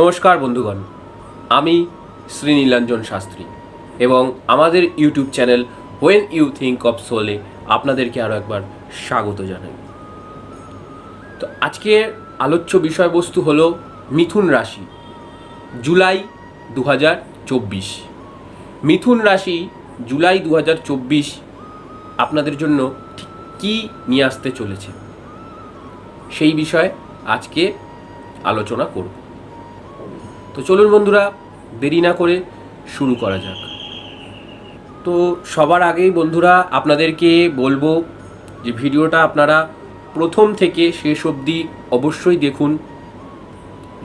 নমস্কার বন্ধুগণ, আমি শ্রীনীলাঞ্জন শাস্ত্রী এবং আমাদের YouTube channel when you think of সোলে আপনাদেরকে আরও একবার স্বাগত জানাই। তো আজকের আলোচ্য বিষয়বস্তু হলো মিথুন রাশি, জুলাই দু হাজার চব্বিশ। মিথুন রাশি, জুলাই দু হাজার চব্বিশ আপনাদের জন্য ঠিক কী নিয়ে আসতে চলেছে, সেই বিষয়ে আজকে আলোচনা করব। তো চলুন বন্ধুরা, দেরি না করে শুরু করা যাক। তো সবার আগেই বন্ধুরা, আপনাদেরকে বলব যে ভিডিওটা আপনারা প্রথম থেকে শেষ অবধি অবশ্যই দেখুন।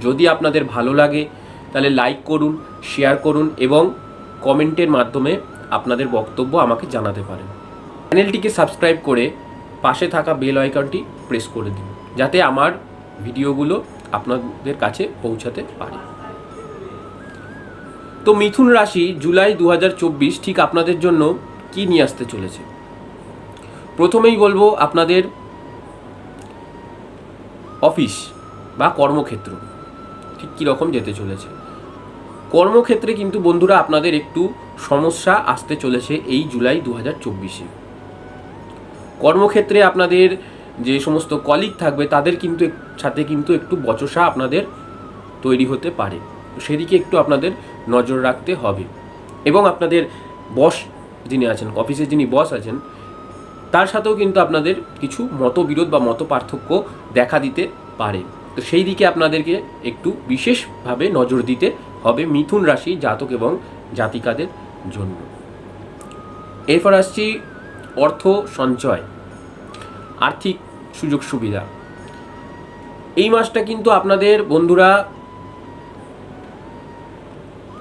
যদি আপনাদের ভালো লাগে, তাহলে লাইক করুন, শেয়ার করুন এবং কমেন্টের মাধ্যমে আপনাদের বক্তব্য আমাকে জানাতে পারেন। চ্যানেলটিকে সাবস্ক্রাইব করে পাশে থাকা বেল আইকনটি প্রেস করে দিন, যাতে আমার ভিডিওগুলো আপনাদের কাছে পৌঁছাতে পারে। তো মিথুন রাশি জুলাই দু হাজার চব্বিশ ঠিক আপনাদের জন্য কি নিয়ে আসতে চলেছে? প্রথমেই বলব আপনাদের অফিস বা কর্মক্ষেত্র, ঠিক কীরকম যেতে চলেছে। কর্মক্ষেত্রে কিন্তু বন্ধুরা আপনাদের একটু সমস্যা আসতে চলেছে এই জুলাই দু হাজার চব্বিশে। কর্মক্ষেত্রে আপনাদের যে সমস্ত কলিগ থাকবে, তাদের কিন্তু সাথে কিন্তু একটু বচসা আপনাদের তৈরি হতে পারে। সেদিকে একটু আপনাদের নজর রাখতে হবে। এবং আপনাদের বস যিনি আছেন অফিসে যিনি বস আছেন, তার সাথেও কিন্তু আপনাদের কিছু মতবিরোধ বা মত পার্থক্য দেখা দিতে পারে। তো সেই দিকে আপনাদেরকে একটু বিশেষভাবে নজর দিতে হবে মিথুন রাশি জাতক এবং জাতিকাদের জন্য। এরপর আসছি অর্থ সঞ্চয়, আর্থিক সুযোগ সুবিধা। এই মাসটা কিন্তু আপনাদের বন্ধুরা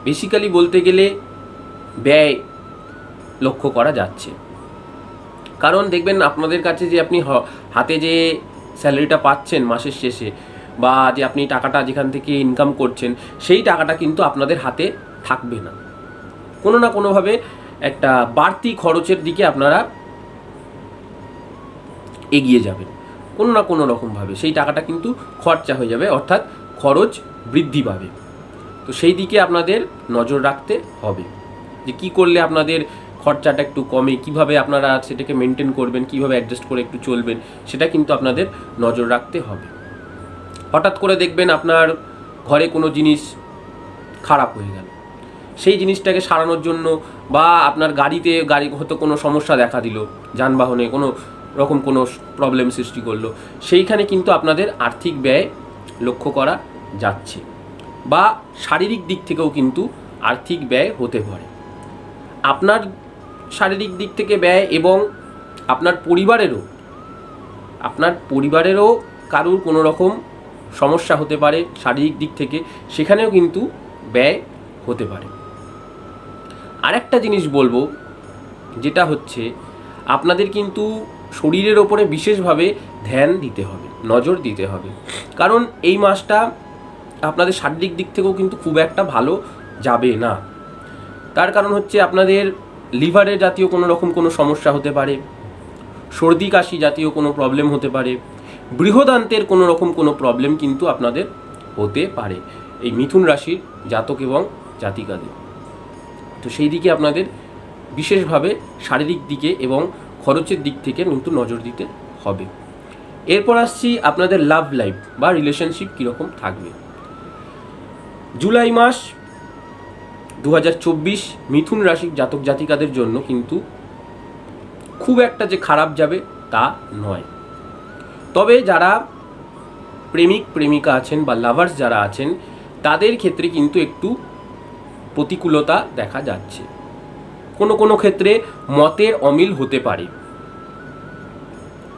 বেসিক্যালি বলতে গেলে ব্যয় লক্ষ্য করা যাচ্ছে। কারণ দেখবেন আপনাদের কাছে যে আপনি হাতে যে স্যালারিটা পাচ্ছেন মাসের শেষে বা যে আপনি টাকাটা যেখান থেকে ইনকাম করছেন, সেই টাকাটা কিন্তু আপনাদের হাতে থাকবে না। কোনো না কোনোভাবে একটা বাড়তি খরচের দিকে আপনারা এগিয়ে যাবেন। কোনো না কোনো রকমভাবে সেই টাকাটা কিন্তু খরচা হয়ে যাবে, অর্থাৎ খরচ বৃদ্ধি পাবে। তো সেই দিকে আপনাদের নজর রাখতে হবে। যে কি করলে আপনাদের খরচাটা একটু কমে, কীভাবে আপনারা সেটাকে মেনটেন করবেন, কীভাবে অ্যাডজাস্ট করে একটু চলবেন, সেটা কিন্তু আপনাদের নজর রাখতে হবে। হঠাৎ করে দেখবেন আপনার ঘরে কোনো জিনিস খারাপ হয়ে গেল। সেই জিনিসটাকে সারানোর জন্য বা আপনার গাড়িতে গাড়ি হয়তো কোনো সমস্যা দেখা দিল, যানবাহনে কোনো রকম কোনো প্রবলেম সৃষ্টি করল, সেইখানে কিন্তু আপনাদের আর্থিক ব্যয় লক্ষ্য করা যাচ্ছে। বা শারীরিক দিক থেকেও কিন্তু আর্থিক ব্যয় হতে পারে। আপনার শারীরিক দিক থেকে ব্যয় এবং আপনার পরিবারেরও আপনার পরিবারেরও কারুর কোনো রকম সমস্যা হতে পারে শারীরিক দিক থেকে, সেখানেও কিন্তু ব্যয় হতে পারে। আরেকটা জিনিস বলব, যেটা হচ্ছে আপনাদের কিন্তু শরীরের ওপরে বিশেষভাবে ধ্যান দিতে হবে, নজর দিতে হবে। কারণ এই মাসটা আপনাদের শারীরিক দিক থেকেও কিন্তু খুব একটা ভালো যাবে না। তার কারণ হচ্ছে আপনাদের লিভারের জাতীয় কোনো রকম কোনো সমস্যা হতে পারে, সর্দি কাশি জাতীয় কোনো প্রবলেম হতে পারে, বৃহদান্তের কোনো রকম কোনো প্রবলেম কিন্তু আপনাদের হতে পারে এই মিথুন রাশির জাতক এবং জাতিকাদের। তো সেই দিকে আপনাদের বিশেষভাবে শারীরিক দিকে এবং খরচের দিক থেকে কিন্তু নজর দিতে হবে। এরপর আসছি আপনাদের লাভ লাইফ বা রিলেশনশিপ কীরকম থাকবে। জুলাই মাস দু হাজার চব্বিশ মিথুন রাশির জাতক জাতিকাদের জন্য কিন্তু খুব একটা যে খারাপ যাবে তা নয়। তবে যারা প্রেমিক, প্রেমিকা আছেন বা লাভার্স যারা আছেন, তাদের ক্ষেত্রে কিন্তু একটু প্রতিকূলতা দেখা যাচ্ছে। কোনো কোনো ক্ষেত্রে মতের অমিল হতে পারে।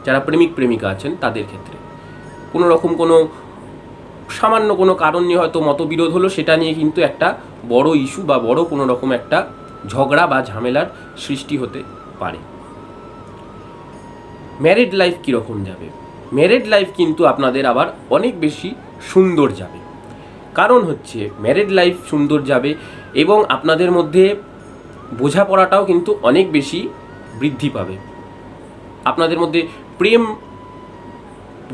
যারা প্রেমিক, প্রেমিকা আছেন, তাদের ক্ষেত্রে। কোনো রকম কোনো সামান্য কোনো কারণ নিয়ে হয়তো মতবিরোধ হলো, সেটা নিয়ে কিন্তু একটা বড় ইস্যু বা বড় কোনো রকম একটা ঝগড়া বা ঝামেলার সৃষ্টি হতে পারে। ম্যারিড লাইফ কীরকম যাবে? ম্যারিড লাইফ কিন্তু আপনাদের আবার অনেক বেশি সুন্দর যাবে। কারণ হচ্ছে ম্যারিড লাইফ সুন্দর যাবে এবং আপনাদের মধ্যে বোঝাপড়াটাও কিন্তু অনেক বেশি বৃদ্ধি পাবে। আপনাদের মধ্যে প্রেম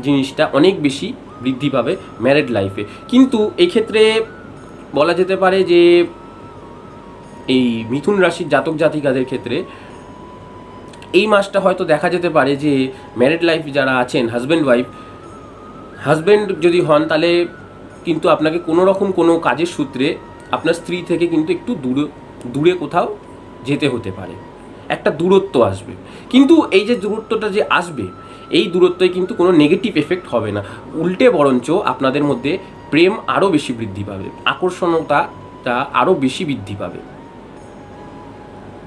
জিনিসটা অনেক বেশি বৃদ্ধি পাবে ম্যারেড লাইফে কিন্তু এক্ষেত্রে বলা যেতে পারে যে, এই মিথুন রাশির জাতক জাতিকাদের ক্ষেত্রে এই মাসটা হয়তো দেখা যেতে পারে যে ম্যারেড লাইফ যারা আছেন হাজব্যান্ড ওয়াইফ হাজব্যান্ড যদি হন তাহলে কিন্তু আপনাকে কোনো রকম কোনো কাজের সূত্রে আপনার স্ত্রী থেকে কিন্তু একটু দূরে দূরে কোথাও যেতে হতে পারে। একটা দূরত্ব আসবে। কিন্তু এই যে দূরত্বটা যে আসবে এই দূরত্বে কিন্তু কোনো নেগেটিভ এফেক্ট হবে না। উল্টে বরঞ্চ আপনাদের মধ্যে প্রেম আরও বেশি বৃদ্ধি পাবে। আকর্ষণতাটা আরও বেশি বৃদ্ধি পাবে।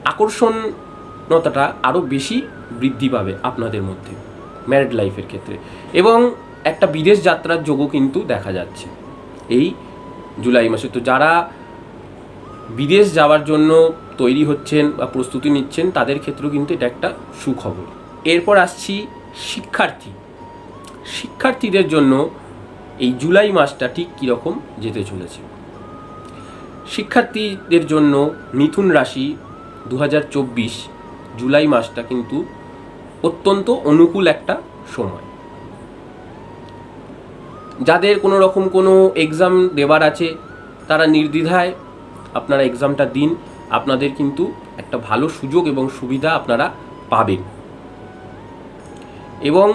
আকর্ষণতাটা আরও বেশি বৃদ্ধি পাবে আপনাদের মধ্যে ম্যারিড লাইফের ক্ষেত্রে। এবং একটা বিদেশ যাত্রার যোগও কিন্তু দেখা যাচ্ছে। এই জুলাই মাসে তো যারা বিদেশ যাওয়ার জন্য তৈরি হচ্ছেন বা প্রস্তুতি নিচ্ছেন, তাদের ক্ষেত্রেও কিন্তু এটা একটা সুখবর। এরপর আসছি শিক্ষার্থী। শিক্ষার্থীদের জন্য এই জুলাই মাসটা ঠিক কীরকম যেতে চলেছে? শিক্ষার্থীদের জন্য মিথুন রাশি দু হাজার চব্বিশ জুলাই মাসটা কিন্তু অত্যন্ত অনুকূল একটা সময়। যাদের কোনো রকম কোনো এক্সাম দেওয়ার আছে, তারা নির্দ্বিধায় আপনারা এক্সামটা দিন। আপনাদের কিন্তু একটা ভালো সুযোগ এবং সুবিধা আপনারা পাবেন। এবং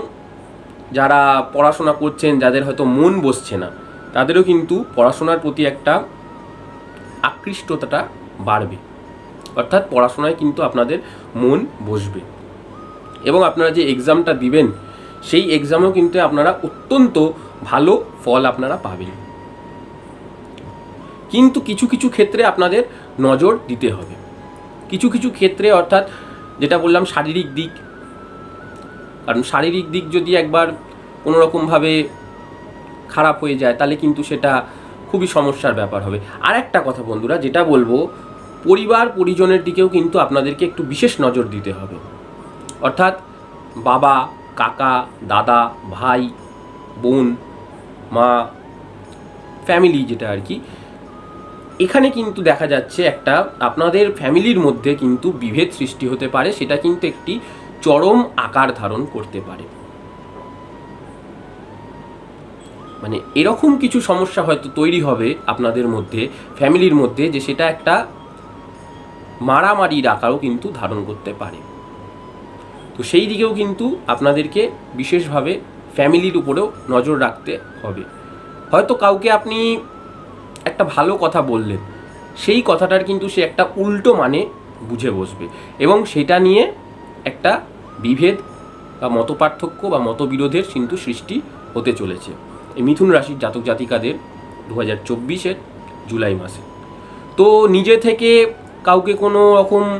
যারা পড়াশোনা করছেন, যাদের হয়তো মন বসছে না, তাদেরও কিন্তু পড়াশোনার প্রতি একটা আকৃষ্টতাটা বাড়বে। অর্থাৎ পড়াশোনায় কিন্তু আপনাদের মন বসবে। এবং আপনারা যে এক্সামটা দিবেন, সেই এক্সামেও কিন্তু আপনারা অত্যন্ত ভালো ফল আপনারা পাবেন। কিন্তু কিছু কিছু ক্ষেত্রে আপনাদের নজর দিতে হবে। কিছু কিছু ক্ষেত্রে অর্থাৎ যেটা বললাম, শারীরিক দিক কারণ শারীরিক দিক যদি একবার কোনো রকমভাবে খারাপ হয়ে যায়, তাহলে কিন্তু সেটা খুবই সমস্যার ব্যাপার হবে। আর একটা কথা বন্ধুরা, যেটা বলব, পরিবার পরিজনের দিকেও কিন্তু আপনাদেরকে একটু বিশেষ নজর দিতে হবে। অর্থাৎ বাবা, কাকা, দাদা, ভাই, বোন, মা, ফ্যামিলি যেটা আর কি, এখানে কিন্তু দেখা যাচ্ছে একটা আপনাদের ফ্যামিলির মধ্যে কিন্তু বিভেদ সৃষ্টি হতে পারে। সেটা কিন্তু একটি চরম আকার ধারণ করতে পারে। মানে এরকম কিছু সমস্যা হয়তো তৈরি হবে আপনাদের মধ্যে, ফ্যামিলির মধ্যে, যে সেটা একটা মারামারির আকারও কিন্তু ধারণ করতে পারে। তো সেই দিকেও কিন্তু আপনাদেরকে বিশেষভাবে ফ্যামিলির উপরেও নজর রাখতে হবে। হয়তো কাউকে আপনি একটা ভালো কথা বললেন, সেই কথাটার কিন্তু সে একটা উল্টো মানে বুঝে বসবে এবং সেটা নিয়ে একটা বিভেদ বা মতপার্থক্য বা মতবিরোধের কিন্তু সৃষ্টি হতে চলেছে। এই মিথুন রাশির জাতক জাতিকাদের দু হাজার চব্বিশের জুলাই মাসে। তো নিজে থেকে কাউকে কোনো রকম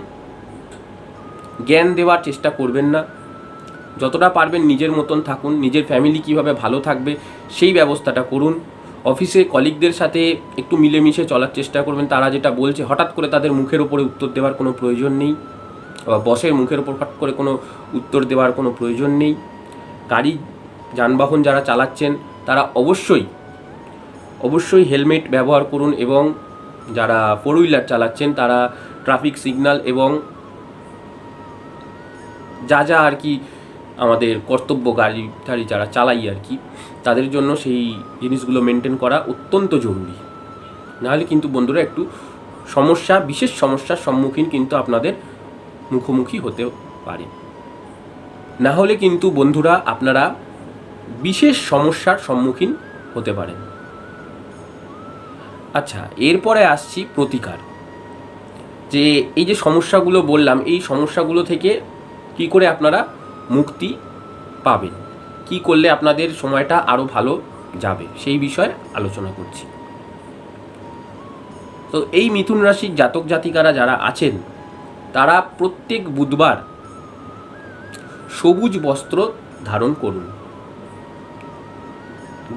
জ্ঞান দেওয়ার চেষ্টা করবেন না। যতটা পারবেন নিজের মতন থাকুন, নিজের ফ্যামিলি কীভাবে ভালো থাকবে সেই ব্যবস্থাটা করুন। অফিসে কলিগদের সাথে একটু মিলেমিশে চলার চেষ্টা করবেন। তারা যেটা বলছে, হঠাৎ করে তাদের মুখের ওপরে উত্তর দেওয়ার কোনো প্রয়োজন নেই। বসের মুখের ওপর হঠাৎ করে কোনো উত্তর দেওয়ার কোনো প্রয়োজন নেই। গাড়ি, যানবাহন যারা চালাচ্ছেন, তারা অবশ্যই অবশ্যই হেলমেট ব্যবহার করুন এবং যারা ফোর হুইলার চালাচ্ছেন, তারা ট্রাফিক সিগন্যাল এবং যা যা আর কি আমাদের কর্তব্য গাড়ি টাড়ি যারা চালাই আর কি, তাদের জন্য সেই জিনিসগুলো মেনটেন করা অত্যন্ত জরুরি। নাহলে কিন্তু বন্ধুরা একটু সমস্যা, বিশেষ সমস্যার সম্মুখীন কিন্তু আপনাদের মুখোমুখি হতে পারে। না হলে কিন্তু বন্ধুরা আপনারা বিশেষ সমস্যার সম্মুখীন হতে পারেন। আচ্ছা এরপরে আসছি প্রতিকার। যে এই যে সমস্যাগুলো বললাম, এই সমস্যাগুলো থেকে কি করে আপনারা মুক্তি পাবেন? কি করলে আপনাদের সময়টা আরও ভালো যাবে? সেই বিষয়ে আলোচনা করছি। তো এই মিথুন রাশির জাতক জাতিকারা যারা আছেন তারা প্রত্যেক বুধবার সবুজ বস্ত্র ধারণ করুন।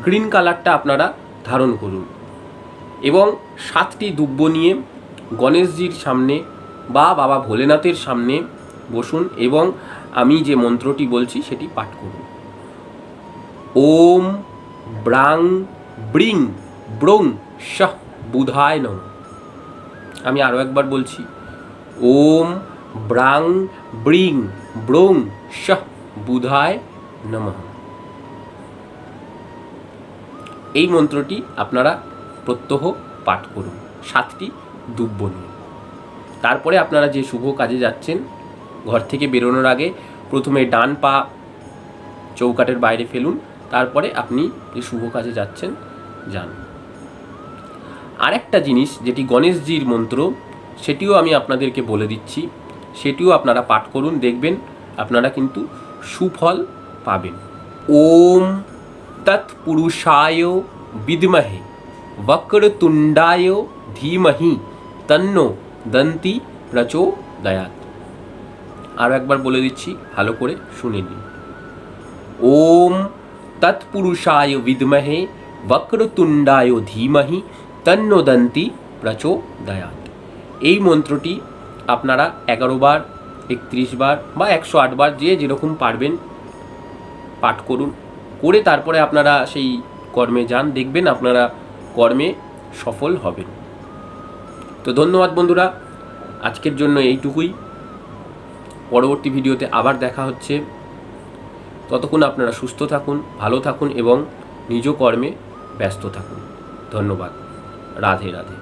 গ্রিন কালারটা আপনারা ধারণ করুন। এবং সাতটি দুব্য নিয়ে গণেশজির সামনে বা বাবা ভোলেনাথের সামনে বসুন এবং আমি যে মন্ত্রটি বলছি সেটি পাঠ করুন। ওম ব্রাং ব্রিং ব্রং শাহ বুধায় নম। আমি আরও একবার বলছি ওম ব্রাং ব্রিং ব্রং শাহ বুধায় নমঃ এই মন্ত্রটি আপনারা প্রত্যহ পাঠ করুন। সাতটি দুব্য নিয়ে। তারপরে আপনারা যে শুভ কাজে যাচ্ছেন, ঘর থেকে বেরোনোর আগে প্রথমে ডান পা চৌকাটের বাইরে ফেলুন, তারপরে আপনি যে শুভ কাজে যাচ্ছেন, যান। আরেকটা জিনিস, যেটি গণেশজির মন্ত্র সেটিও আমি আপনাদেরকে বলে দিচ্ছি। সেটিও আপনারা পাঠ করুন, দেখবেন আপনারা কিন্তু সুফল পাবেন। ওম তৎপুরুষায় বিদ্মহে, বক্রতুণ্ডায় ধীমহি, তন্ন দন্তি প্রচোদয়াত আরও একবার বলে দিচ্ছি, ভালো করে শুনে নিন। ওম তৎপুরুষায় বিদ্মহে, বক্রতুণ্ডায় ধীমহি তন্নদন্তি প্রচোদয়াত এই মন্ত্রটি আপনারা এগারো বার, একত্রিশ বার বা একশো আট বার যে যেরকম পারবেন পাঠ করুন। করে তারপরে আপনারা সেই কর্মে যান, দেখবেন আপনারা কর্মে সফল হবেন। তো ধন্যবাদ বন্ধুরা, আজকের জন্য এইটুকুই। পরবর্তী ভিডিওতে আবার দেখা হচ্ছে। ততক্ষণ আপনারা সুস্থ থাকুন, ভালো থাকুন এবং নিজ কর্মে ব্যস্ত থাকুন। ধন্যবাদ। রাধে রাধে।